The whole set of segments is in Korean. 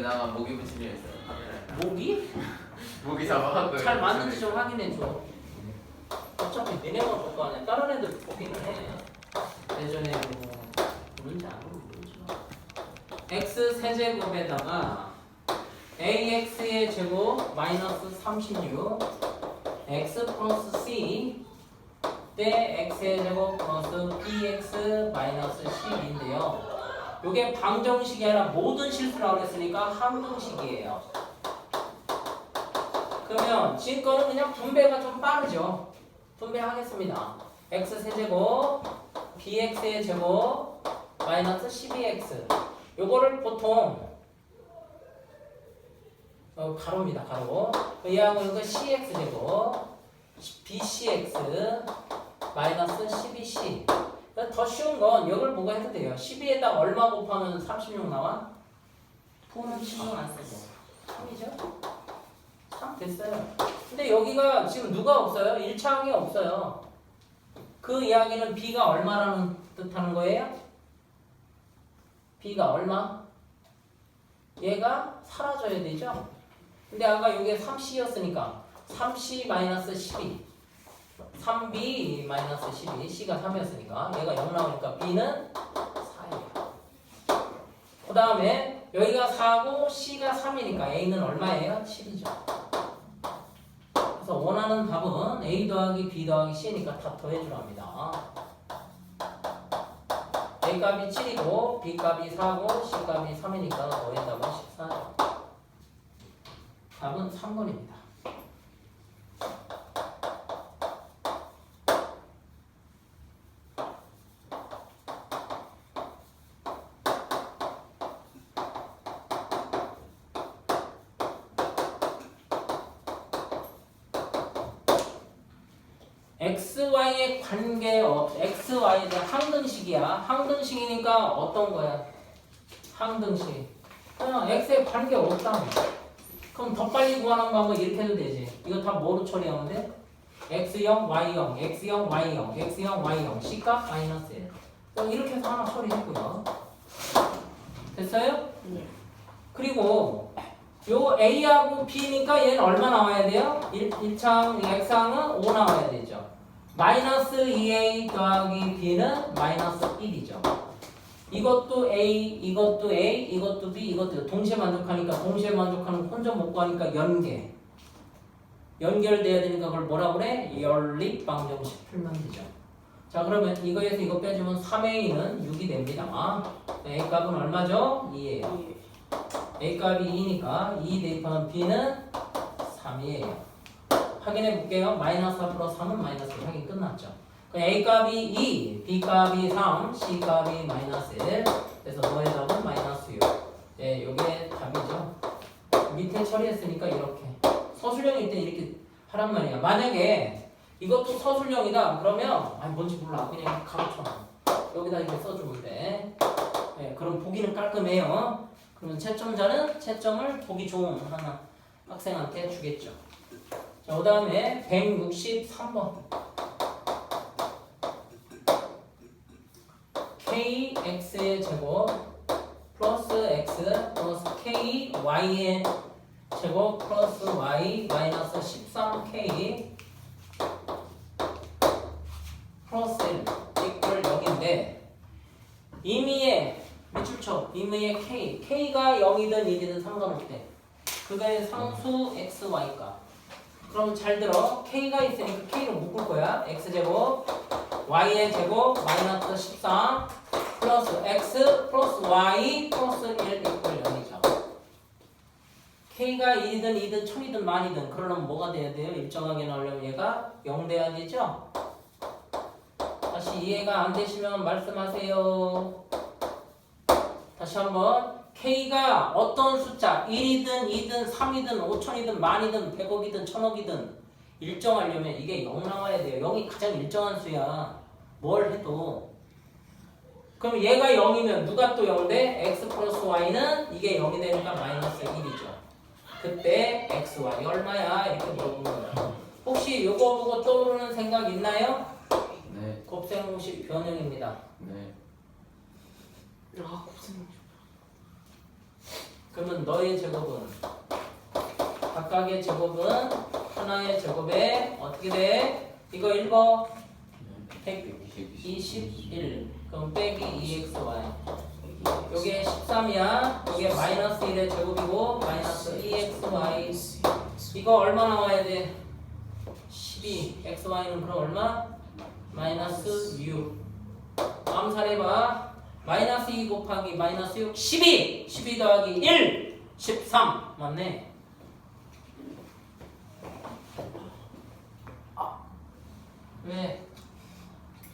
여기다가 모기 붙이려 했어요. 목이 모기 잡아갖고. 잘 맞는지 좀 확인해 줘. 어차피 니네만 볼거 아니야. 다른 애들 보기는 해. 예전에 뭐 보는지 안 보는지. x 세제곱에다가 ax의 제곱 마이너스 36 x 플러스 c 대 x의 제곱 플러스 bx 마이너스 10인데요. 이게 방정식이 아니라 모든 실수라고 그랬으니까 함등식이에요. 그러면 지금 거는 그냥 분배가 좀 빠르죠. 분배하겠습니다. x 세제곱 bx의 제곱 마이너스 12x 요거를 보통 어, 가로입니다. 가로. 얘하고 이거 cx 제곱 bcx 마이너스 12c 더 쉬운 건 이걸 보고 해도 돼요. 12에다 얼마 곱하면 36 나와? 푸는 신경 안 쓰고 3이죠? 3 됐어요. 근데 여기가 지금 누가 없어요? 1차항이 없어요. 그 이야기는 b가 얼마라는 뜻하는 거예요? b가 얼마? 얘가 사라져야 되죠? 근데 아까 이게 3c였으니까 3c 마이너스 12 3b 마이너스 12 c가 3이었으니까 얘가 0 나오니까 b는 4예요. 그 다음에 여기가 4고 c가 3이니까 a는 얼마예요? 7이죠. 그래서 원하는 답은 a 더하기 b 더하기 c니까 다 더해주랍니다. a 값이 7이고 b 값이 4고 c 값이 3이니까 더했다고 14죠. 답은 3번입니다. Xy의 관계 없 xy에 대한 항등식이야. 항등식이니까 어떤 거야? 항등식. 그냥 x에 관계 없다며. 그럼 더 빨리 구하는 방법 이렇게 해도 되지. 이거 다 뭐로 처리하면 돼? x0, y0, x0, y0, x0, y0, c값 마이너스 1. 그럼 이렇게 해서 하나 처리했고요. 됐어요? 네. 그리고 요 A하고 B니까 얘는 얼마 나와야 돼요? 1, 1창 X항은 5 나와야 되죠. 마이너스 2A 더하기 B는 마이너스 1이죠. 이것도 A, 이것도 A, 이것도 B, 이것도 동시에 만족하니까 동시에 만족하는 혼자 못 구하니까 연계. 연결돼야 되니까 그걸 뭐라 그래? 연립 방정식 풀면 되죠. 자 그러면 이거에서 이거 빼주면 3A는 6이 됩니다. A 값은 얼마죠? 2예요. A 값이 2니까 2 대입하면 B는 3이에요. 확인해 볼게요. 마이너스 4 플러스 3은 마이너스 1 확인 끝났죠. 그럼 A 값이 2, B 값이 3, C 값이 마이너스 1. 그래서 너의 답은 마이너스 6. 예, 요게 답이죠. 밑에 처리했으니까 이렇게. 서술형일 때 이렇게 하란 말이야. 만약에 이것도 서술형이다. 그러면 아니 뭔지 몰라. 그냥 가로쳐놔. 여기다 이렇게 써주면 돼. 예, 그럼 보기는 깔끔해요. 그러면 채점자는 채점을 보기 좋은 하나 학생한테 주겠죠. 자, 그 다음에 163번. kx의 제곱 플러스 x 플러스 ky의 제곱 플러스 y 마이너스 13k 플러스 1 이퀄 0인데 임의의 밑줄 쳐 임의의 k k가 0이든 1이든 상관없대 그거의 상수 x y가 그럼 잘 들어. K가 있으니까 k로 묶을 거야. X제곱 y의 제곱 마이너스 13 플러스 x 플러스 y 플러스 1 이퀄 0이죠. K가 1이든 2든 1000이든 만이든 그러려면 뭐가 돼야 돼요? 일정하게 나오려면 얘가 0 돼야 되죠? 다시 이해가 안 되시면 말씀하세요. 다시 한번 K가 어떤 숫자 1이든 2든 3이든 5천이든 만이든 100억이든 1000억이든 일정하려면 이게 0 나와야 돼요. 0이 가장 일정한 수야. 뭘 해도. 그럼 얘가 0이면 누가 또 0돼? x 플러스 y는 이게 0이 되니까 마이너스 1이죠. 그때 x, y 얼마야? 이렇게 물어보는 거야. 혹시 요거 보고 떠오르는 생각 있나요? 네. 곱셈공식 변형입니다. 네. 아, 고생. 그 그러면 너의 제곱은? 각각의 제곱은 하나의 제곱에 어떻게 돼? 이거 읽어. 121 그럼 빼기 2xy 요게 13이야. 요게 마이너스 1의 제곱이고 마이너스 2xy 이거 얼마 나와야 돼? 12 xy는 그럼 얼마? 마이너스 6 암살해봐 마이너스 2 곱하기 마이너스 6 12 12 더하기 1 13 맞네 아, 왜?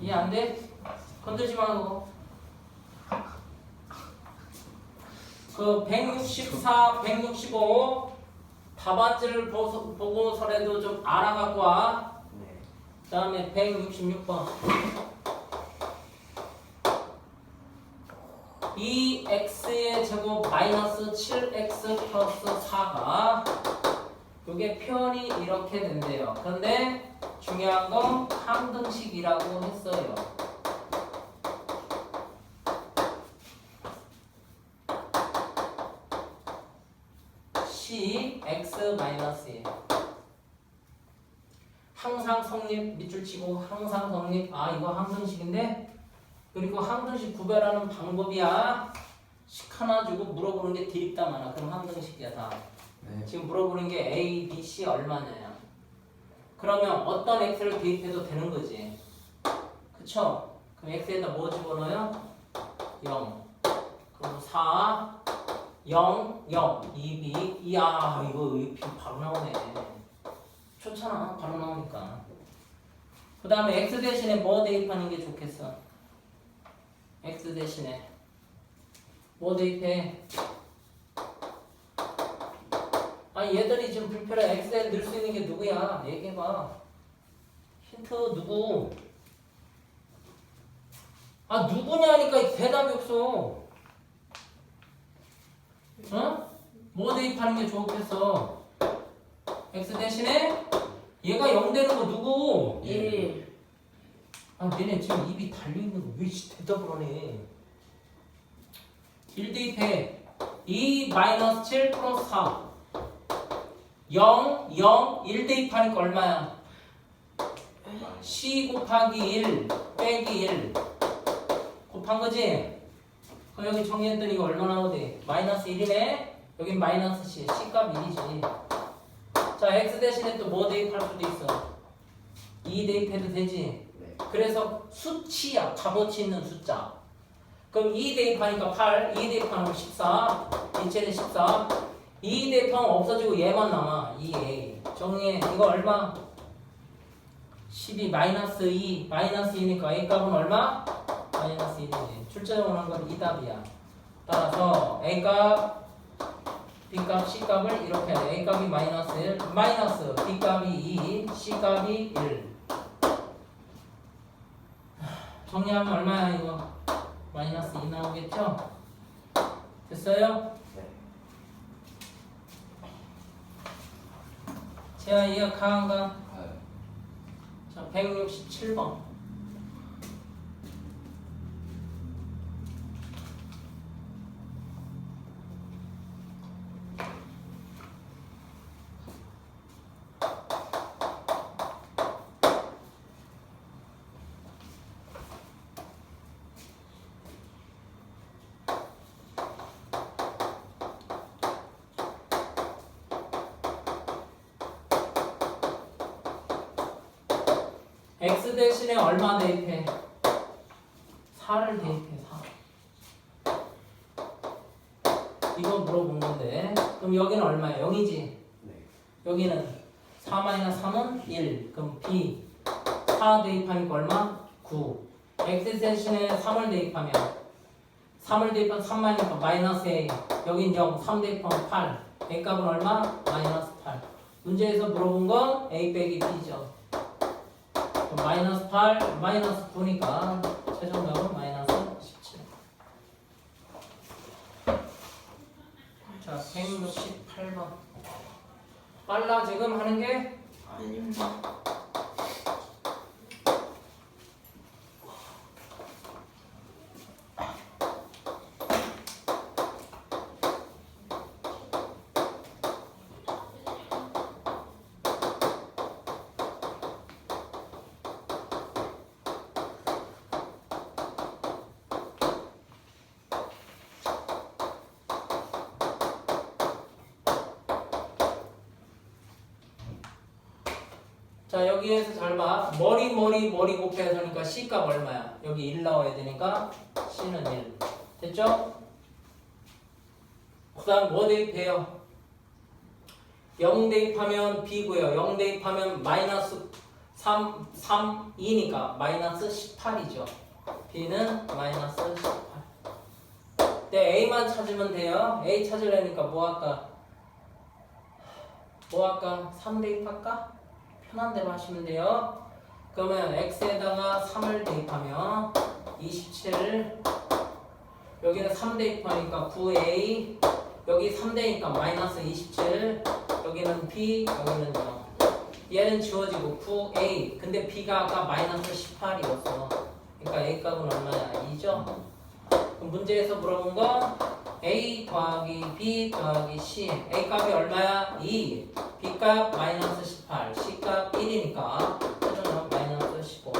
이해 안 돼? 건들지 말고 그 164, 165 답안지를 보고서라도 좀 알아갖고 와. 그 다음에 166번. 이 x의 제곱 마이너스 7x 플러스 4가 요게 표현이 이렇게 된대요. 근데 중요한 건 항등식이라고 했어요. C x 마이너스 1 항상 성립 밑줄 치고 항상 성립 아 이거 항등식인데 그리고 항등식 구별하는 방법이야. 식 하나 주고 물어보는 게 드립다 많아. 그럼 항등식이야 다. 네. 지금 물어보는 게 A, B, C 얼마냐야. 그러면 어떤 x를 대입해도 되는 거지. 그쵸? 그럼 x에다 뭐 집어넣어요? 0 그럼 4 0, 0, 2, 2 이야 이거 이거 바로 나오네. 좋잖아. 바로 나오니까. 그 다음에 x 대신에 뭐 대입하는 게 좋겠어 x 대신에 뭐 대입해? 아니 얘들이 지금 불편해. X에 넣을 수 있는 게 누구야? 얘기해봐. 힌트 누구? 아 누구냐니까 대답이 없어. 어? 뭐 대입하는 게 좋겠어? X 대신에 얘가 0 되는 거 누구? 1 아 얘네 지금 입이 달려있는 거 왜 대답을 하네 1 대입해 2 마이너스 7 플러스 4 0 0 1 대입하니까 얼마야? c 곱하기 1 빼기 1 곱한 거지? 그럼 여기 정리했더니 이거 얼마 나오지? 마이너스 1이네 여긴 마이너스 c c값 1이지 자 x 대신에 또 뭐 대입할 수도 있어 2 대입해도 되지 네. 그래서 수치야 값어치 있는 숫자. 그럼 2 대입하니까 8 2 대입하면 14 이체는 14 2 대입하면 없어지고 얘만 남아 2a 정리해 이거 얼마? 12 마이너스 2 마이너스 2니까 a 값은 얼마? 마이너스 1이지 출제자 원하는 건이 답이야. 따라서 a 값 b 값 c 값을 이렇게 해 a 값이 마이너스 1 마이너스 b 값이 2 c 값이 1 정리하면 얼마야 이거? 마이너스 2 나오겠죠? 됐어요? 네. 제가 이해 가한가? 가요. 자, 167번. X 대신에 얼마 대입해? 4를 대입해 4 이거 물어본 건데 그럼 여기는 얼마야? 0이지? 네. 여기는 4-3은 1 그럼 b 4 대입하니까 얼마? 9 x 대신에 3을 대입하면 3을 대입하면 3만이니까 마이너스 a 여긴 0 3 대입하면 8 a 값은 얼마? 마이너스 8 문제에서 물어본 건 a 빼기 b죠 마이너스 8 마이너스 9니까 최종답은 마이너스 17 자 168번. 빨라 지금 하는 게? 아닙니다 자 여기에서 잘 봐. 머리 머리 머리 곱해서니까 C 값 얼마야? 여기 1 나와야 되니까 C는 1. 됐죠? 그 다음 뭐 대입해요? 0 대입하면 B고요. 0 대입하면 마이너스 3, 3, 2니까 마이너스 18이죠. B는 마이너스 18. 네, A만 찾으면 돼요. A 찾으려니까 뭐 할까? 뭐 할까? 3 대입할까? 편한 대로 하시면 돼요. 그러면 x에다가 3을 대입하면 27 여기는 3 대입하니까 9a 여기 3 대니까 마이너스 27 여기는 b 여기는 0 얘는 지워지고 9a 근데 b가 아까 마이너스 18이었어 그러니까 a 값은 얼마야? 2죠? 그럼 문제에서 물어본 건 a 더하기 b 더하기 c. A 값이 얼마야? 2 b 값 마이너스 18 c 값 1이니까. 최종은 마이너스 15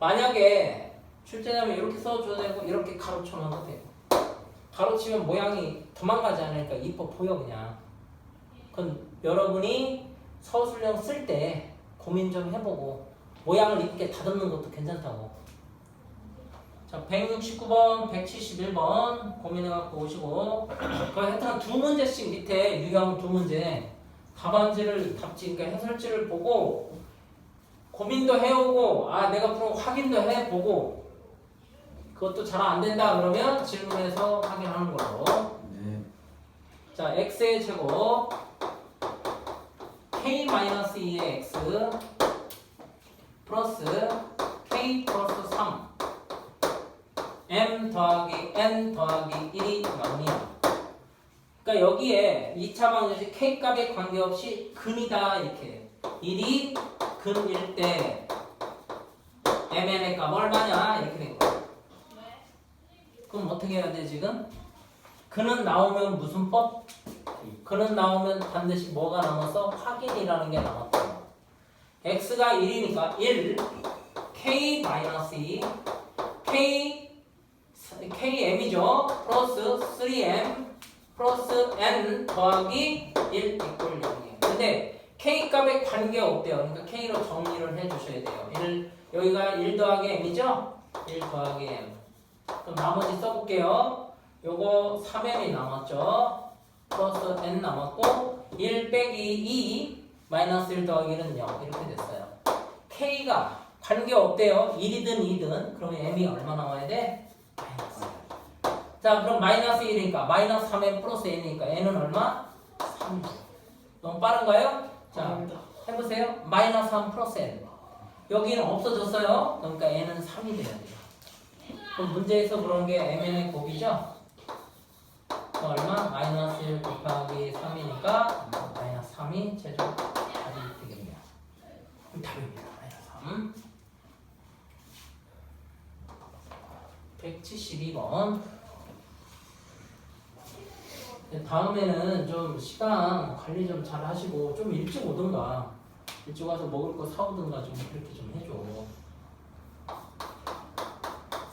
만약에 출제자면 이렇게 써줘도 되고 이렇게 가로쳐 넣어도 되고. 가로치면 모양이 도망가지 않으니까 이뻐 보여 그냥. 그건 여러분이 서술형 쓸 때 고민 좀 해보고 모양을 이쁘게 다듬는 것도 괜찮다고 자 169번 171번 고민해갖고 오시고 그 하여튼 두 문제씩 밑에 유형 두 문제 답안지를 답지 그러니까 해설지를 보고 고민도 해오고 아 내가 거 확인도 해보고 그것도 잘 안 된다 그러면 질문해서 확인하는 걸로. 네. 자 x의 제곱. k-2의 x 플러스 k 플러스 3 m 더하기 n 더하기 1이 0이야 그러니까 여기에 2차 방정식 k 값에 관계없이 근이다 이렇게 1이 근일 때 mn의 값 얼마냐 이렇게 된 거야 그럼 어떻게 해야 돼 지금? 그는 나오면 무슨 법? 그는 나오면 반드시 뭐가 남았어? 확인이라는 게 남았다. x가 1이니까 1, k-2, k, km이죠. 플러스 3m 플러스 n 더하기 1 이꼴 0이에요. 근데 k 값에 관계 없대요. 그러니까 k로 정리를 해주셔야 돼요. 1, 여기가 1 더하기 m이죠? 1 더하기 m. 그럼 나머지 써볼게요. 요거 3m이 남았죠. 플러스 n 남았고 1 빼기 2 마이너스 1 더하기는 0 이렇게 됐어요. k가 관계 없대요. 1이든 2든 그러면 m이 얼마 나와야 돼? 자 그럼 마이너스 1이니까 마이너스 3m 플러스 n이니까 n은 얼마? 3. 너무 빠른가요? 자 해보세요. 마이너스 3 플러스 n. 여기는 없어졌어요. 그러니까 n은 3이 돼야 돼요. 그럼 문제에서 그런 게 mn의 곱이죠? 그 얼마? 마이너스 1 곱하기 3이니까 마이너스 3이 최종 답이 되겠네요. 답입니다. 마이너스 3. 172번. 다음에는 좀 시간 관리 좀 잘 하시고 좀 일찍 오든가 일찍 와서 먹을 거 사오든가 좀 그렇게 좀 해줘.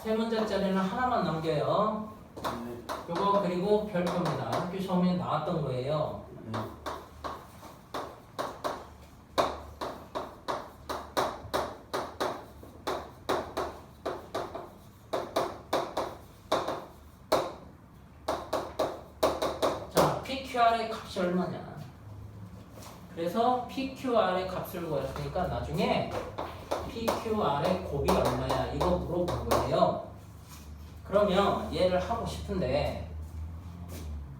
세 문제짜리는 하나만 남겨요. 네. 요거 그리고 별표입니다. 학교 시험에 나왔던 거예요. 네. 자, PQR의 값이 얼마냐? 그래서 PQR의 값을 구했으니까 나중에 PQR의 곱이 얼마야? 이거 물어본 거예요. 그러면 얘를 하고 싶은데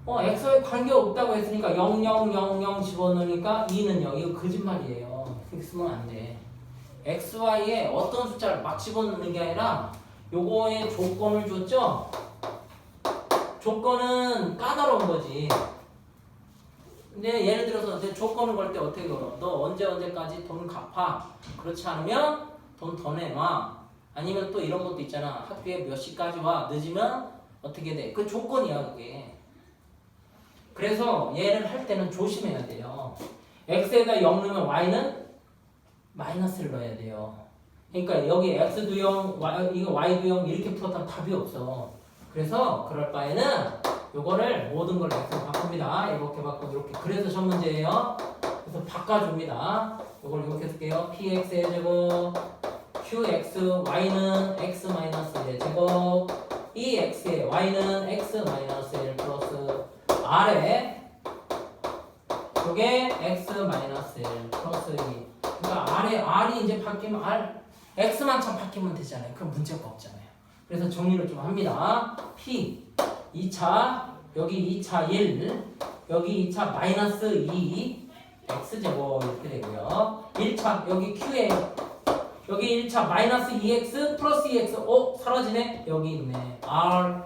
어, x에 관계 없다고 했으니까 0, 0, 0, 0 집어넣으니까 2는 0. 이거 거짓말이에요. 그렇게 쓰면 안 돼. x, y에 어떤 숫자를 막 집어넣는 게 아니라 요거의 조건을 줬죠? 조건은 까다로운 거지. 근데 예를 들어서 내 조건을 걸 때 어떻게 걸어? 너 언제 언제까지 돈 갚아? 그렇지 않으면 돈 더 내놔. 아니면 또 이런 것도 있잖아. 학교에 몇 시까지 와? 늦으면 어떻게 돼? 그 조건이야 그게. 그래서 얘를 할 때는 조심해야 돼요. x에다 0 넣으면 y는 마이너스를 넣어야 돼요. 그러니까 여기 x도 0, y, 이거 y도 0 이렇게 풀었다면 답이 없어. 그래서 그럴 바에는 요거를 모든 걸 x로 바꿉니다. 이렇게 바꾸고 이렇게. 그래서 첫 문제예요. 그래서 바꿔줍니다. 이걸 이렇게 쓸게요. px의 제곱 qx y는 x 마이너스 1의 제곱 이 x의 y는 x 마이너스 1 플러스 r에 요게 x 마이너스 1 플러스 2 그러니까 r에 r이 이제 바뀌면 r x만 참 바뀌면 되잖아요. 그럼 문제가 없잖아요. 그래서 정리를 좀 합니다. p 2차 여기 2차 1 여기 2차 마이너스 2 x제곱 이렇게 되고요. 1차 여기 q예요. 여기 1차 마이너스 2x 플러스 2x 오 사라지네? 여기 있네. r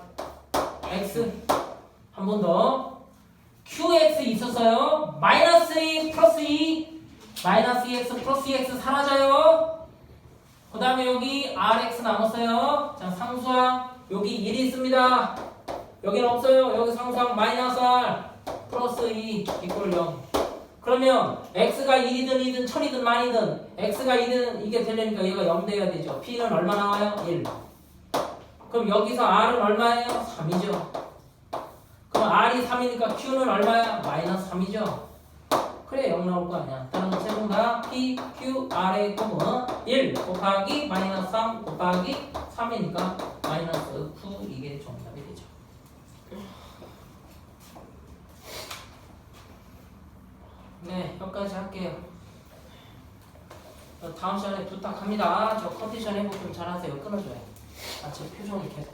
x. 한 번 더. qx 있었어요? 마이너스 2 플러스 2 마이너스 2x 플러스 2x 사라져요? 그 다음에 여기 rx 남았어요? 자 상수항. 여기 1이 있습니다 여기는 없어요 여기 상수항 마이너스 r 플러스 2 이꼴 0 그러면 x가 1이든 2든 천이든 만이든 x가 2든 이게 되려니까 얘가 0 돼야 되죠. p는 얼마 나와요? 1. 그럼 여기서 r은 얼마예요? 3이죠. 그럼 r이 3이니까 q는 얼마야? 마이너스 3이죠. 그래 0 나올 거 아니야. 다른 거 세분 다 p, q, r의 곱은 1 곱하기 마이너스 3 곱하기 3이니까 마이너스 9 이게 정답이 되죠. 네, 여기까지 할게요. 어, 다음 시간에 부탁합니다. 저 컨디션 회복 좀 잘하세요. 끊어줘요. 아, 제 표정이 계속.